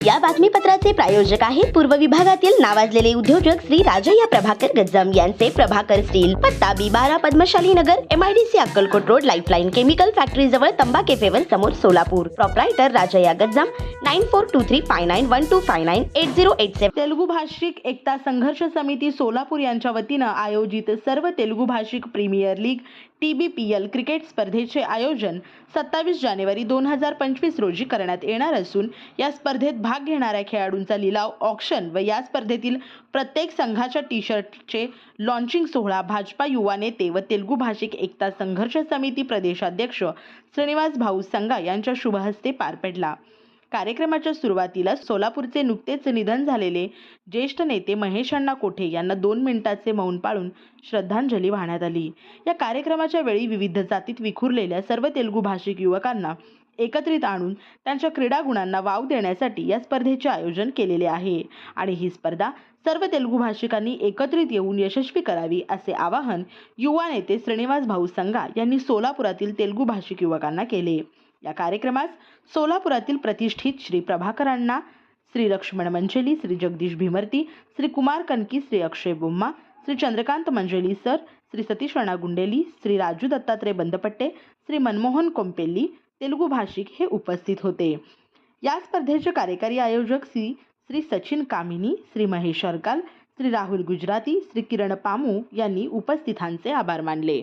या बातमीपत्राचे प्रायोजक आहेत पूर्व विभागातील नावाजलेले उद्योजक श्री राजय्या प्रभाकर गज्जम यांचे प्रभाकर स्टील पत्ता बी बारा Padmashali Nagar MIDC Akkalkot road lifeline chemical factory जवळ तंबा केफेवर समोर Solapur. Proprietor Rajayya Gajjam nine four two three five nine one two five nine eight zero eight seven Telugu भाषिक एकता संघर्ष समिती सोलापूर यांच्या वतीनं आयोजित सर्व तेलुगू भाषिक premier league T B P L cricket स्पर्धेचे आयोजन सत्तावीस जानेवारी दोन हजार पंचवीस रोजी करण्यात येणार असून या स्पर्धेत भाग घेणाऱ्या खेळाडूंचा लिलाव ऑक्शन व या स्पर्धेतील प्रत्येक संघाच्या टी शर्टचे लॉन्चिंग सोहळा भाजपा युवा नेते व तेलुगू भाषिक एकता संघर्ष समिती प्रदेशाध्यक्ष श्रीनिवास भाऊ संगा यांच्या शुभहस्ते पार पडला. कार्यक्रमाच्या सुरुवातीला सोलापूरचे नुकतेच निधन झालेले ज्येष्ठ नेते महेश अण्णा कोठे यांना दोन मिनिटाचे मौन पाळून श्रद्धांजली वाहण्यात आली. या कार्यक्रमाच्या वेळी विविध जातीत विखुरलेल्या सर्व तेलुगू भाषिक युवकांना एकत्रित आणून त्यांच्या क्रीडा गुणांना वाव देण्यासाठी या स्पर्धेचे आयोजन केलेले आहे. आणि ही स्पर्धा सर्व तेलुगू भाषिकांनी एकत्रित येऊन यशस्वी करावी असे आवाहन युवा नेते श्रीनिवास भाऊ संघा यांनी सोलापुरातील तेलुगू भाषिक युवकांना केले. या कार्यक्रमास सोलापुरातील प्रतिष्ठित श्री प्रभाकर अण्णा श्री लक्ष्मण मंजेली श्री जगदीश भीमर्ती श्री कुमार कनकी श्री अक्षय बोम्मा श्री चंद्रकांत मंजेली सर श्री सतीश राणा गुंडेली श्री राजू दत्तात्रय बंदपट्टे श्री मनमोहन कोंपेल्ली तेलुगू भाषिक हे उपस्थित होते. या स्पर्धेचे कार्यकारी आयोजक श्री श्री सचिन कामिनी श्री महेश अरकाल श्री राहुल गुजराती श्री किरण पामू यांनी उपस्थितांचे आभार मानले.